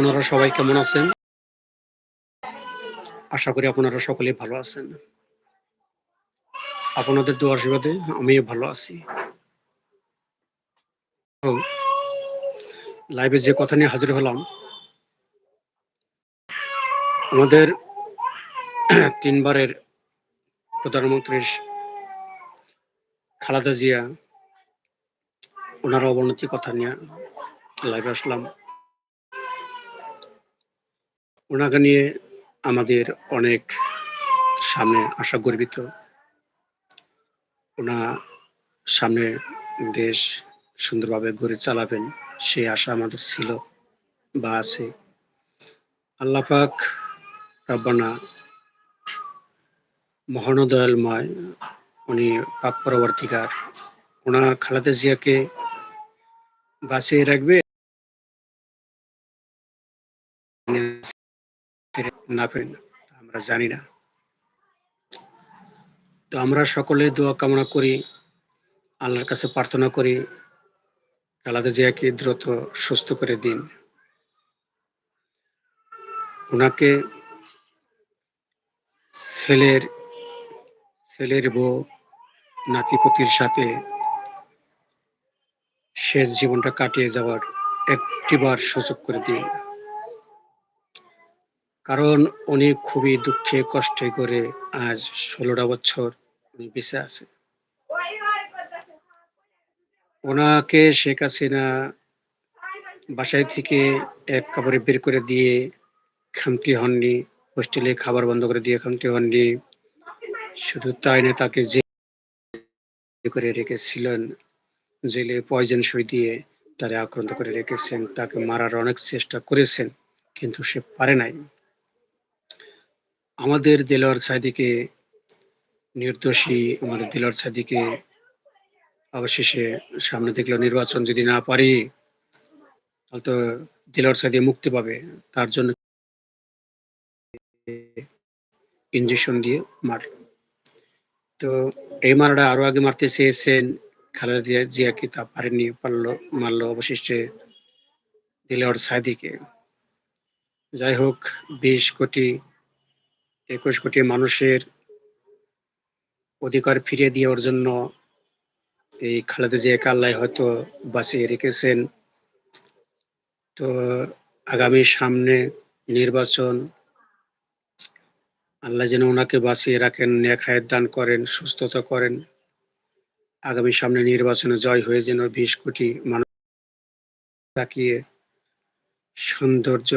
আপনারা সবাই কেমন আছেন? আশা করি আপনারা সকলে ভালো আছেন। আপনাদের দু আশীর্বাদে আমিও ভালো আছি। লাইভে যে কথা নিয়ে হাজির হলাম, আমাদের তিনবারের প্রধানমন্ত্রী খালাদা জিয়া ওনার অবনতি কথা নিয়ে লাইভে আসলাম। ওনাকে নিয়ে আমাদের অনেক সামনে আশা গর্বিত। ওনা সামনে দেশ সুন্দরভাবে গড়ে চালাবেন, সেই আশা আমাদের ছিল বা আছে। আল্লাহ পাক রব্বানা মহানদয়ালময়, উনি পাক পরবর্তীকার। ওনা খালেদা জিয়াকে বাঁচিয়ে রাখবে। না পারেন আমরা জানি না। তো আমরা সকলে দোয়া কামনা করি, আল্লাহর কাছে প্রার্থনা করি খালেদা জিয়াকে দ্রুত সুস্থ করে দিন। ওনাকে ছেলের ছেলের বউ, নাতিপতির সাথে শেষ জীবনটা কাটিয়ে যাওয়ার একটিবার সুযোগ করে দিন। কারণ উনি খুবই দুঃখে কষ্টে করে আজ ষোলোটা বছর উনি বেঁচে আছে ওনাকে শেখ হাসিনা বাসায় থেকে এক কাপড়ে বের করে দিয়ে খামতি হননি, হোস্টেলে খাবার বন্ধ করে দিয়ে খামতি হননি, শুধু তাই না তাকে যে করে রেখেছিলেন জেলে পয়জন সই দিয়ে তারে আক্রান্ত করে রেখেছেন, তাকে মারার অনেক চেষ্টা করেছেন, কিন্তু সে পারে নাই। আমাদের দেলোয়ার সাইদিকে নির্দোষী, আমাদের দেলোয়ার সাইদিকে অবশেষে সামনে দেখল নির্বাচন যদি না পারি, তাহলে তো দেলোয়ার সাইদি মুক্তি পাবে। তার জন্য ইঞ্জেকশন দিয়ে মার। তো এই মারাটা আরও আগে মারতে চেয়েছেন, খালেদা জিয়া, জিয়াকে তা পারেনি পারল, মারলো অবশেষে দিলেওয়ার সাইদিকে যাই হোক, বিশ কোটি একুশ কোটি মানুষের অধিকার ফিরিয়ে দেওয়ার জন্য এই খালেদা জিয়াকে আল্লাহ হয়তো বাঁচিয়ে রেখেছেন। তো আগামী সামনে নির্বাচন, আল্লাহ যেন ওনাকে বাঁচিয়ে রাখেন নেখায়ের দান করেন, সুস্থতা করেন। আগামী সামনে নির্বাচনে জয় হয়ে যেন বিশ কোটি মানুষ তাকিয়ে সৌন্দর্য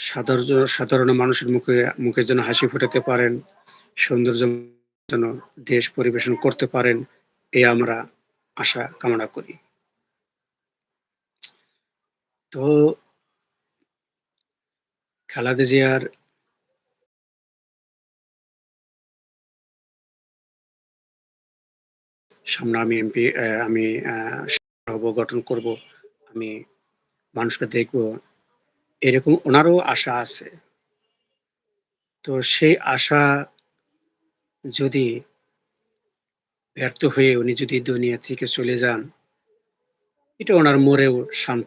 সাধারণ সাধারণ মানুষের মুখে মুখে যেন হাসি ফোটাতে পারেন, সৌন্দর্য যেন দেশ পরিবেশন করতে পারেন এই আমরা আশা কামনা করি। তো, খালাদা জিয়ার সামনে আমি এমপি আমি হব গঠন করব, আমি মানুষকে দেখব এরকম ওনারও আশা আছে। তো সেই আশা যদি ব্যর্থ হয়ে উনি যদি দুনিয়া থেকে চলে যান, এটা ওনার মরেও শান্ত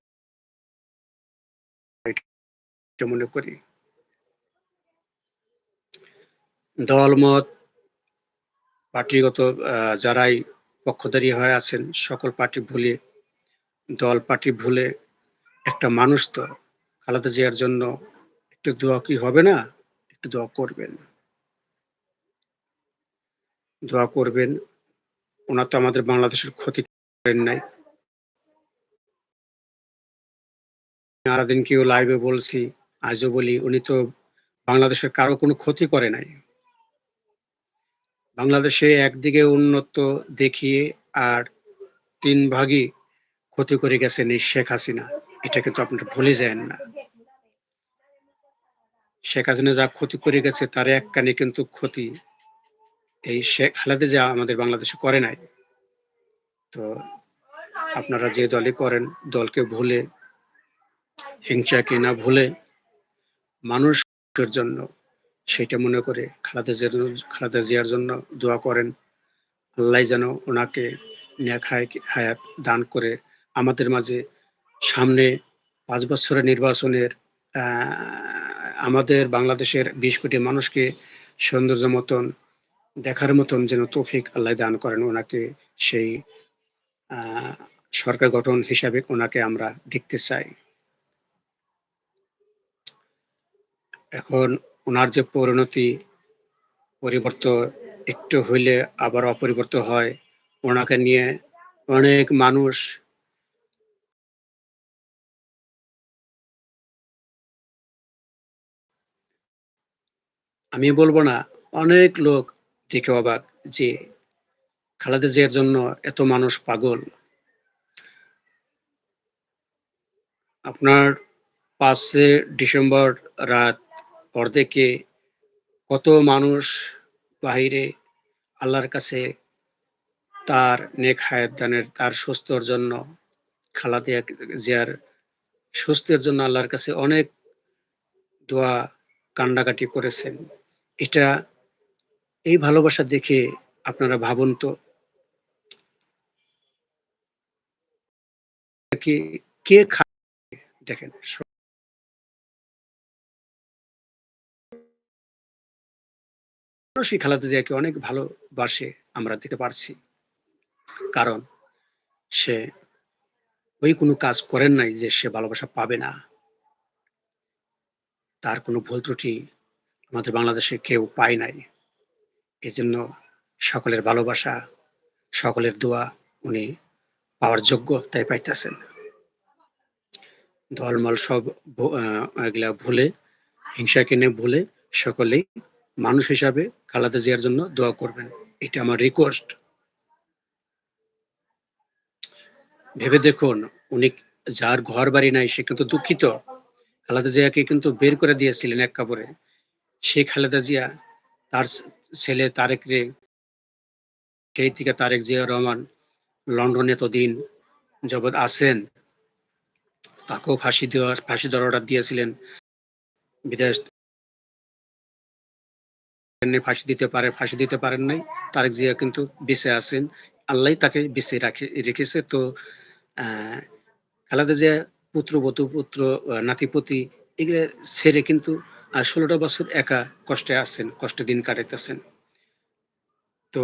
মনে করি। দলমত, পার্টিগত যারাই পক্ষধারী হয়ে আছেন, সকল পার্টি ভুলে, দল পার্টি ভুলে, একটা মানুষ তো খালেদা জিয়ার জন্য একটু দোয়া কি হবে না? একটু দোয়া করবেন। দোয়া করবেন। ওনার তো আমাদের বাংলাদেশের ক্ষতি করেন নাই। সারাদিন কেউ লাইভে বলছি, আজও বলি, উনি তো বাংলাদেশের কারও কোনো ক্ষতি করে নাই। বাংলাদেশে একদিকে উন্নত দেখিয়ে আর তিন ভাগই ক্ষতি করে গেছেন এই শেখ হাসিনা। এটা কিন্তু আপনারা ভুলে যায় না। শেখ হাসিনা যা ক্ষতি করে গেছে, তার এক কানে কিন্তু ক্ষতি। এই শেখ খালেদা যা আমাদের বাংলাদেশে করে নাই। তো আপনারা যে দলে করেন, দলকে ভুলে হিংসাকে না ভুলে, মানুষের জন্য সেটা মনে করে খালেদা জিয়ার খালেদা জিয়ার জন্য দোয়া করেন। আল্লাহ যেন ওনাকে হায়াত দান করে আমাদের মাঝে সামনে পাঁচ বছরের নির্বাচনের আমাদের বাংলাদেশের বিশ কোটি মানুষকে সৌন্দর্য মতন, দেখার মতন যেন তৌফিক আল্লাহ দান করেন, ওনাকে সেই সরকার গঠন হিসাবে ওনাকে আমরা দেখতে চাই। এখন ওনার যে পরিণতি, পরিবর্তন একটু হইলে আবার অপরিবর্তন হয়, ওনাকে নিয়ে অনেক মানুষ আমি বলব না, অনেক লোক দেখে অবাক যে খালেদা জিয়ার জন্য এত মানুষ পাগল। আপনার পাঁচে ডিসেম্বর রাত অর্ধেকে কত মানুষ বাহিরে আল্লাহর কাছে তার নেক হায়াত দানের, তার সুস্থর জন্য খালাদিয়া জিয়ার সুস্থের জন্য আল্লাহর কাছে অনেক দোয়া কান্ডাকাটি করেছেন। এটা এই ভালোবাসা দেখে আপনারা ভাবুন তো। কে দেখেন মানুষই খালাদা জিয়াকে অনেক ভালোবাসে, আমরা দেখতে পারছি। কারণ সে ওই কোনো কাজ করেন নাই যে সে ভালোবাসা পাবে না। তার কোনো ভুল ত্রুটি আমাদের বাংলাদেশে কেউ পায় নাই। এই জন্য সকলের ভালোবাসা, সকলের দোয়া উনি পাওয়ার যোগ্য তাই পাইতেছেন। দলমল সব এগুলা ভুলে হিংসা কিনে ভুলে সকলেই মানুষ হিসাবে খালাদা জিয়ার জন্য দোয়া করবেন। এটা আমার রিকোয়েস্ট ভেবে দেখুন, উনি যার ঘর বাড়ি নাই, সে কিন্তু দুঃখিত। খালেদা জিয়াকে কিন্তু বের করে দিয়েছিলেন এক কাপড়ে। সেই খালেদা জিয়া, তার ছেলে তারেক রে, সেই থেকে তারেক জিয়া রহমান লন্ডনে এতদিন জগৎ আছেন। তাকেও ফাঁসি দেওয়ার ফাঁসি দেওয়ার অর্ডার দিয়েছিলেন। বিদেশ ফাঁসি দিতে পারে, ফাঁসি দিতে পারেন নাই। তারেক জিয়া কিন্তু বেঁচে আছেন। আল্লাহ তাকে বেঁচে রাখে, রেখেছে। তো খালেদা জিয়া পুত্রবধূ, পুত্র, নাতিপতি, এগুলো ছেড়ে কিন্তু আর ষোলোটা বছর একা কষ্টে আছেন, কষ্টে দিন কাটাইতেছেন। তো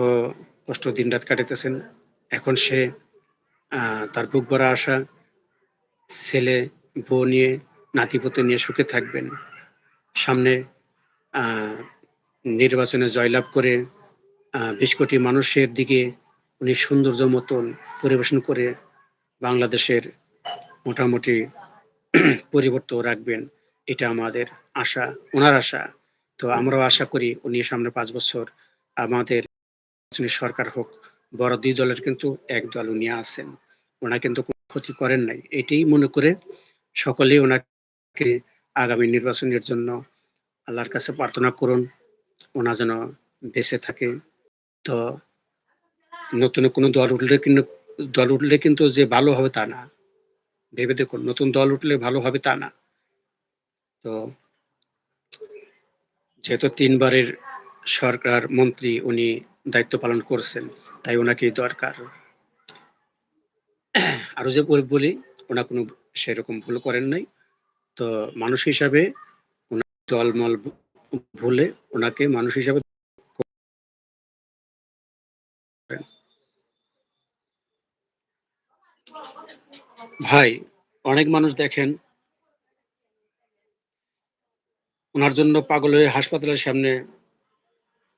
কষ্ট দিন রাত কাটাইতেছেন। এখন সে তার বুক ভরা আসা ছেলে, বউ নিয়ে নাতিপতি নিয়ে সুখে থাকবেন। সামনে নির্বাচনে জয়লাভ করে বিশ কোটি মানুষের দিকে উনি সৌন্দর্য মতন পরিবেশন করে বাংলাদেশের মোটামুটি পরিবর্তন রাখবেন। এটা আমাদের আশা, ওনার আশা। তো আমরাও আশা করি উনি সামনে পাঁচ বছর আমাদের সরকার হোক, বড় দুই দলের কিন্তু এক দল উনি আছেন। ওনা কিন্তু ক্ষতি করেন নাই। এটাই মনে করে সকলে ওনাকে আগামী নির্বাচনের জন্য আল্লাহর কাছে প্রার্থনা করুন ওনা যেন বেঁচে থাকে। তো নতুন কোনো দল উঠলে কিন্তু, দল উঠলে কিন্তু যে ভালো হবে তা না। ভেবে দেখুন, নতুন দল উঠলে ভালো হবে তা না। তো যেহেতু তিনবারের সরকার মন্ত্রী উনি দায়িত্ব পালন করছেন, তাই ওনাকে দরকার। আরও যে বলি ওনা কোনো সেরকম ভুল করেন নাই। তো মানুষ হিসাবে দলমল ভুলে ওনাকে মানুষ হিসাবে ভাই, অনেক মানুষ দেখেন ওনার জন্য পাগল হয়ে হাসপাতালের সামনে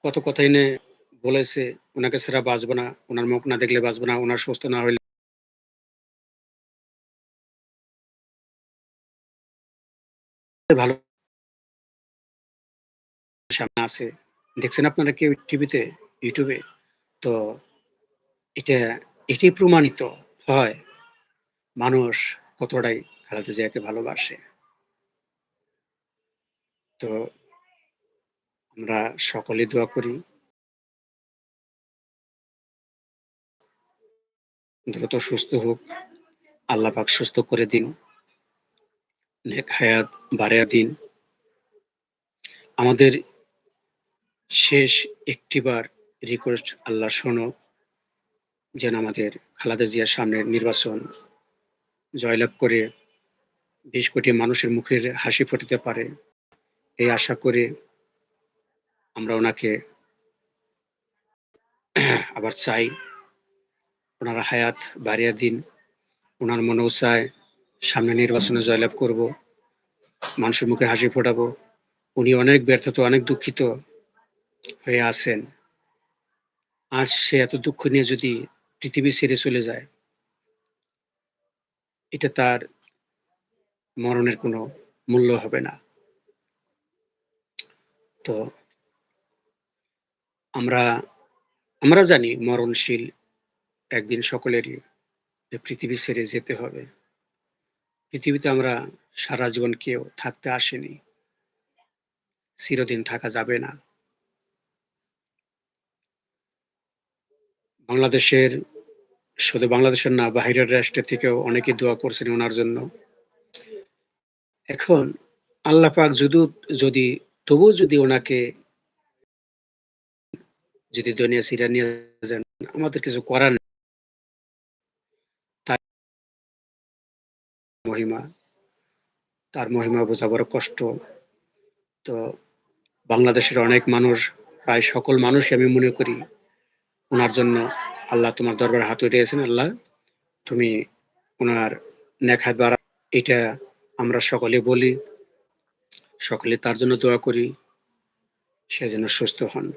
কত কথা এনে বলেছে, ওনাকে সেরা বাঁচবো না, ওনার মুখ না দেখলে বাঁচবো না, ওনার সুস্থ না হইলে ভালো সামনে আছে। দেখছেন আপনারা কেউ টিভিতে, ইউটিউবে? তো এটা এটি প্রমাণিত হয় মানুষ কতটাই খালেদা জিয়াকে ভালোবাসে। তো আমরা সকলে দোয়া করি। দ্রুত সুস্থ হোক, আল্লাহ পাক সুস্থ করে দিন, নেক হায়াত বাড়াইয়া দিন। আমাদের শেষ একটিবার রিকোয়েস্ট আল্লাহ শোনো, যেন আমাদের খালাদা জিয়ার সামনের নির্বাচন জয়লাভ করে ২০ কোটি মানুষের মুখের হাসি ফোটাতে পারে। এই আশা করে আমরা ওনাকে আবার চাই। ওনার হায়াত বাড়িয়ে দিন। ওনার মনেও চায়, সামনে নির্বাচনে জয়লাভ করব। মানুষের মুখে হাসি ফোটাবো। উনি অনেক ব্যর্থতা, অনেক দুঃখিত হয়ে আছেন। আজ সে এত দুঃখ নিয়ে যদি পৃথিবী ছেড়ে চলে যায়, এটা তার মরণের কোনো মূল্য হবে না। তো আমরা আমরা জানি মরণশীল একদিন সকলেরই পৃথিবী ছেড়ে যেতে হবে। পৃথিবীতে আমরা সারা জীবন কেউ থাকতে আসেনি। চিরদিন থাকা যাবে না। বাংলাদেশের, শুধু বাংলাদেশের না, বাহিরের রাষ্ট্র থেকেও অনেকে দোয়া করছেন ওনার জন্য। এখন আল্লাহ পাক যদি যদি তবু যদি ওনাকে যদি দুনিয়া সিরা নিয়ে যান, আমাদের কিছু করার তার মহিমা তার মহিমা বোঝা বড় কষ্ট। তো বাংলাদেশের অনেক মানুষ, প্রায় সকল মানুষই আমি মনে করি, ওনার জন্য আল্লাহ তোমার দরবার হাত উঠিয়েছেন, আল্লাহ তুমি ওনার নেখাত দ্বারা এটা আমরা সকলে বলি। সকলে তার জন্য দোয়া করি, সে যেন সুস্থ হন।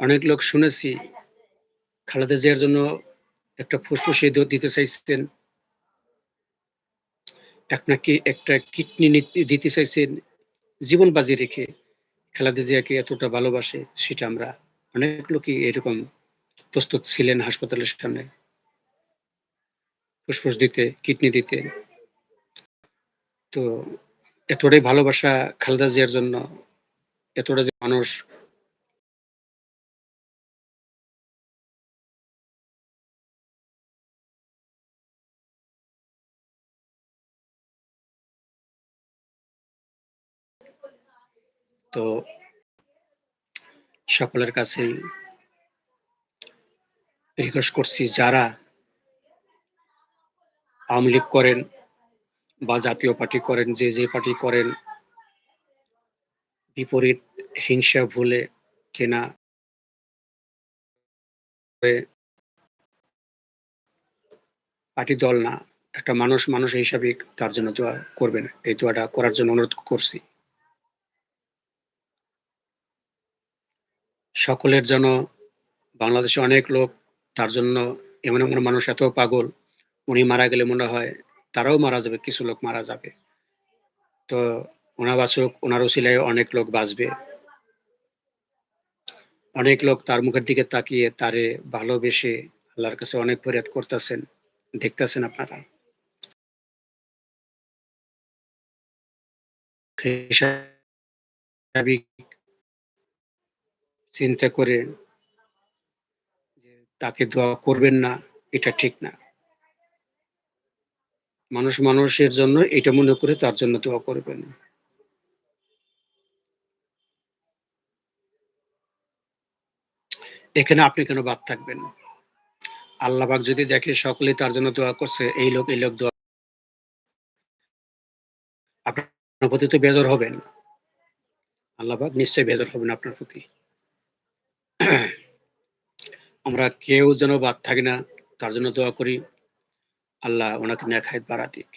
অনেক লোক শুনেছি, খালেদা জিয়ার জন্য একটা ফুসফুসে দিতে চাইছেন। এক নাকি একটা কিডনি দিতে চাইছেন, জীবন বাজি রেখে খালেদা জিয়াকে এতটা ভালোবাসে, সেটা আমরা অনেক লোকই এরকম প্রস্তুত ছিলেন হাসপাতালের সামনে। ফুসফুস দিতে, কিডনি দিতে। তো এতটাই ভালোবাসা খালেদা জিয়ার জন্য, এতটা যে মানুষ তো সকলের কাছে রিকোয়েস্ট করছি, যারা আওয়ামী লীগ করেন বা জাতীয় পার্টি করেন, যে যে পার্টি করেন, বিপরীত হিংসা ভুলে কেনা পার্টি দল না, একটা মানুষ মানুষ হিসাবে তার জন্য দোয়া করবেন। এই দোয়াটা করার জন্য অনুরোধ করছি। সকলের জন্য বাংলাদেশে অনেক লোক তার জন্য এমন এমন মানুষ এত পাগল, উনি মারা গেলে মনে হয় তারাও মারা যাবে, কিছু লোক মারা যাবে। তো ওনা বাসুক, ওনার উসিলায় অনেক লোক বাঁচবে। অনেক লোক তার মুখের দিকে তাকিয়ে তারে ভালোবেসে আল্লাহর কাছে অনেক ফরিয়াদ করতেছেন, দেখতেছেন আপনারা। চিন্তা করে তাকে দোয়া করবেন না, এটা ঠিক না। মানুষ মানুষের জন্য এটা মনে করে তার জন্য দোয়া করবেন এখানে আপনি কেন বাদ থাকবেন? আল্লাহবাক যদি দেখে সকলে তার জন্য দোয়া করছে, এই লোক এই লোক দোয়া আপনার প্রতি তো বেজর হবেন। আল্লাহবাক নিশ্চয়ই বেজর হবেন আপনার প্রতি। আমরা কেউ যেন বাদ থাকি না, তার জন্য দোয়া করি, আল্লাহ ওনাকে নেখায় বাড়া দিক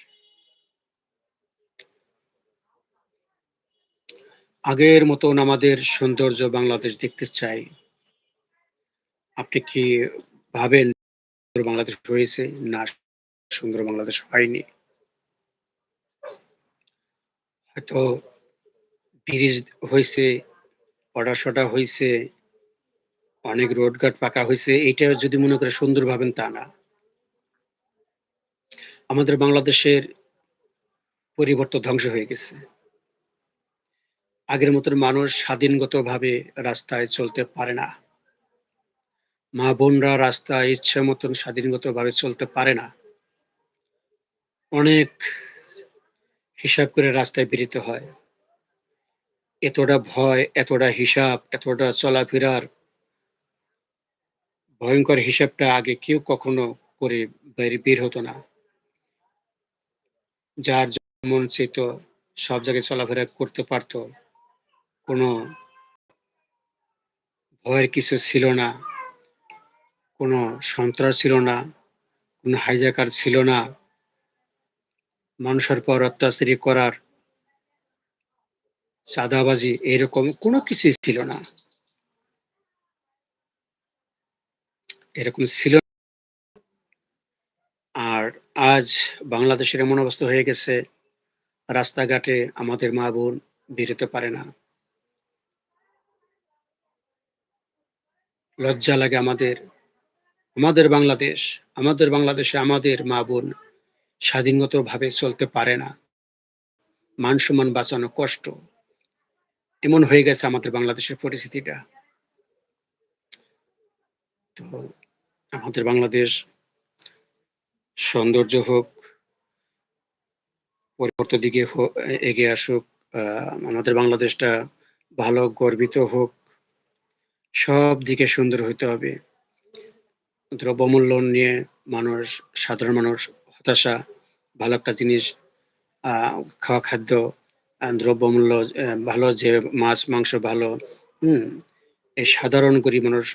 আগের মতন আমাদের সৌন্দর্য বাংলাদেশ দেখতে চাই। আপনি কি ভাবেন বাংলাদেশ হয়েছে না সুন্দর বাংলাদেশ হয়নি? হয়তো ব্রিজ হয়েছে অর্ডার সটা হয়েছে অনেক রোডঘাট পাকা হয়েছে, এইটা যদি মনে করে সুন্দর ভাবেন তা না। আমাদের বাংলাদেশের পরিবর্তন ধ্বংস হয়ে গেছে। আগের মতন মানুষ স্বাধীনগতভাবে রাস্তায় চলতে পারে না। মা বোনরা রাস্তায় ইচ্ছে মতন স্বাধীনগতভাবে চলতে পারে না। অনেক হিসাব করে রাস্তায় বেরোতে হয়। এতটা ভয়, এতটা হিসাব, এতটা চলাফেরার ভয়ঙ্কর হিসাবটা আগে কেউ কখনো করে বাইরে বের হতো না। যার যেমন চেত সব জায়গায় চলাফেরা করতে পারতো। কোনো ভয়ের কিছু ছিল না। কোনো সন্ত্রাস ছিল না। কোনো হাইজাকার ছিল না। মানুষের পর অত্যাচারী করার চাঁদাবাজি এরকম কোনো কিছুই ছিল না। এরকম ছিল। আর আজ বাংলাদেশের এমন অবস্থা হয়ে গেছে, রাস্তাঘাটে আমাদের মা বোন বেরোতে পারে না। লজ্জা লাগে আমাদের আমাদের বাংলাদেশ, আমাদের বাংলাদেশে আমাদের মা বোন স্বাধীনগত ভাবে চলতে পারে না। মান সম্মান বাঁচানো কষ্ট, এমন হয়ে গেছে আমাদের বাংলাদেশের পরিস্থিতিটা। তো আমাদের বাংলাদেশ সৌন্দর্য হোক পরিবর্তন দিকে এগিয়ে আসুক আমাদের বাংলাদেশটা ভালো, গর্বিত হোক, সব দিকে সুন্দর হইতে হবে। দ্রব্যমূল্য নিয়ে মানুষ, সাধারণ মানুষ হতাশা, ভালো একটা জিনিস খাওয়া খাদ্য দ্রব্যমূল্য ভালো যে মাছ, মাংস ভালো, হুম, এই সাধারণ গরিব মানুষ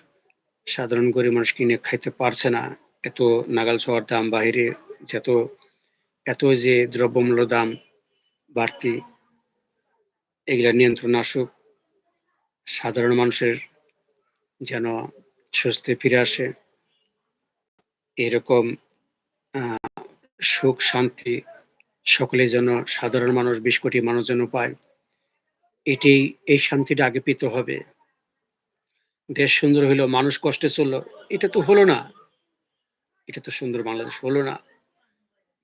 সাধারণ গরিব মানুষ কিনে খাইতে পারছে না। এত নাগাল ছোঁয়ার দাম বাহিরে যত, এত যে দ্রব্যমূল্য দাম বাড়তি, এগুলা নিয়ন্ত্রণ আসুক, সাধারণ মানুষের যেন স্বস্তি ফিরে আসে। এরকম সুখ, শান্তি সকলে যেন সাধারণ মানুষ, বিশ কোটি মানুষ যেন পায়, এটাই, এই শান্তিটা আগে পেতে হবে। দেশ সুন্দর হইল, মানুষ কষ্টে চলল, এটা তো হলো না। এটা তো সুন্দর বাংলাদেশ হলো না।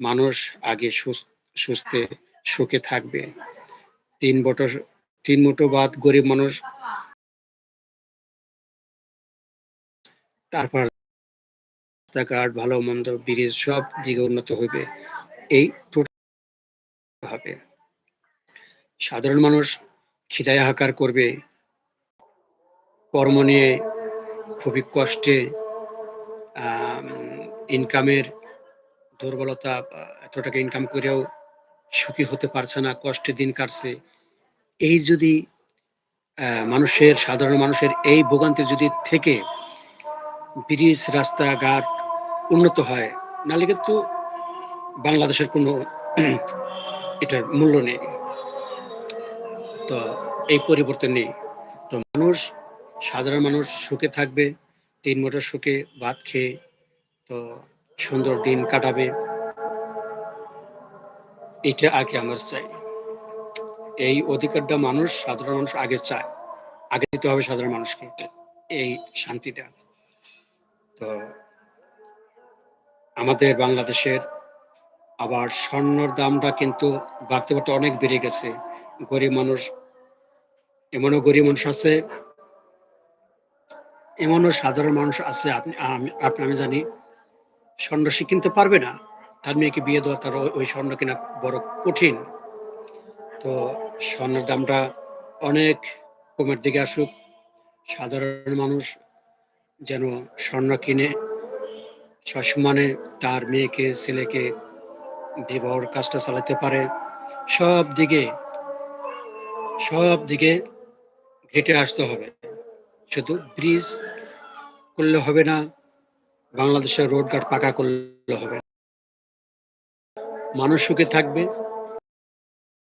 মানুষ আগে সুস- সুস্থে, সুখে থাকবে। তিন বছর, তিন মুঠো বাদ গরিব মানুষ। তারপর রাস্তাঘাট, ভালো মন্দ, ব্রিজ, সব দিকে উন্নত হইবে। এই হবে। সাধারণ মানুষ খিদায় হাহাকার করবে। কর্ম নিয়ে খুবই কষ্টে ইনকামের দুর্বলতা এত টাকা ইনকাম করেও সুখী হতে পারছে না, কষ্টে দিন কাটছে। এই যদি মানুষের, সাধারণ মানুষের এই ভোগান্তি যদি থেকে ব্রিজ, রাস্তাঘাট উন্নত হয়, নাহলে কিন্তু বাংলাদেশের কোনো এটার মূল্য নেই। তো এই পরিবর্তন নেই। তো মানুষ সাধারণ মানুষ সুখে থাকবে, তিন মোটর সুখে ভাত খেয়ে তো সুন্দর দিন কাটাবে। এটা আগে আমার চাই। এই অধিকারটা মানুষ, সাধারণ মানুষ আগে চায়। আগে দিতে হবে সাধারণ মানুষকে এই শান্তিটা। তো আমাদের বাংলাদেশের আবার স্বর্ণর দামটা কিন্তু বাড়তে বাড়তে অনেক বেড়ে গেছে। গরিব মানুষ, এমনও গরিব মানুষ আছে এমনও সাধারণ মানুষ আছে, আপনি আপনি, আমি জানি, স্বর্ণ সে কিনতে পারবে না। তার মেয়েকে বিয়ে দেওয়া তার ওই স্বর্ণ কেনা বড় কঠিন। তো স্বর্ণের দামটা অনেক কমের দিকে আসুক। সাধারণ মানুষ যেন স্বর্ণ কিনে সসম্মানে তার মেয়েকে, ছেলেকে বিবাহর কাজটা চালাতে পারে। সব দিকে সব দিকে ঘেটে আসতে হবে। শুধু ব্রিজ করলে হবে না, বাংলাদেশের রোডঘাট পাকা করলে হবে না। মানুষ সুখে থাকবে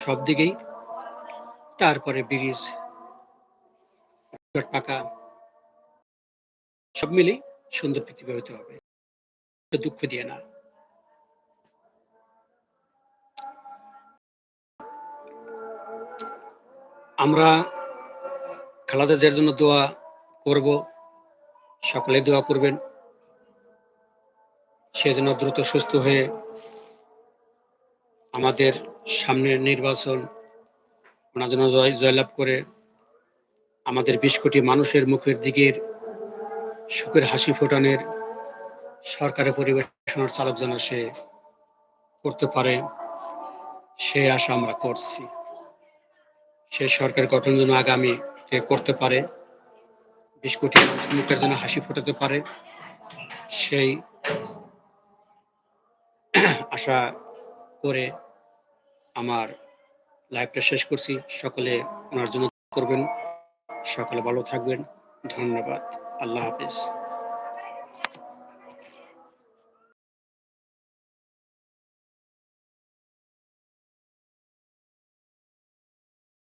সব দিকেই, তারপরে ব্রিজ রোডঘাট পাকা, সব মিলেই সুন্দর পৃথিবী হতে হবে দুঃখ দিয়ে না আমরা খালাদা জন্য দোয়া করব। সকলে দোয়া করবেন। সে যেন দ্রুত সুস্থ হয়ে আমাদের সামনের নির্বাচন ওনার জন্য জয়, জয়লাভ করে আমাদের বিশ কোটি মানুষের মুখের দিকের সুখের হাসি ফোটানের সরকারের পরিবেশনার চালক যেন সে করতে পারে, সে আশা আমরা করছি। সে সরকার গঠন যেন আগামী করতে পারে। বিশ কোটি মুখের জন্য হাসি ফোটাতে পারে। সেই আশা করে আমার লাইফটা শেষ করছি। সকলে ওনার জন্য করবেন। সকলে ভালো থাকবেন। ধন্যবাদ। আল্লাহ হাফিজ।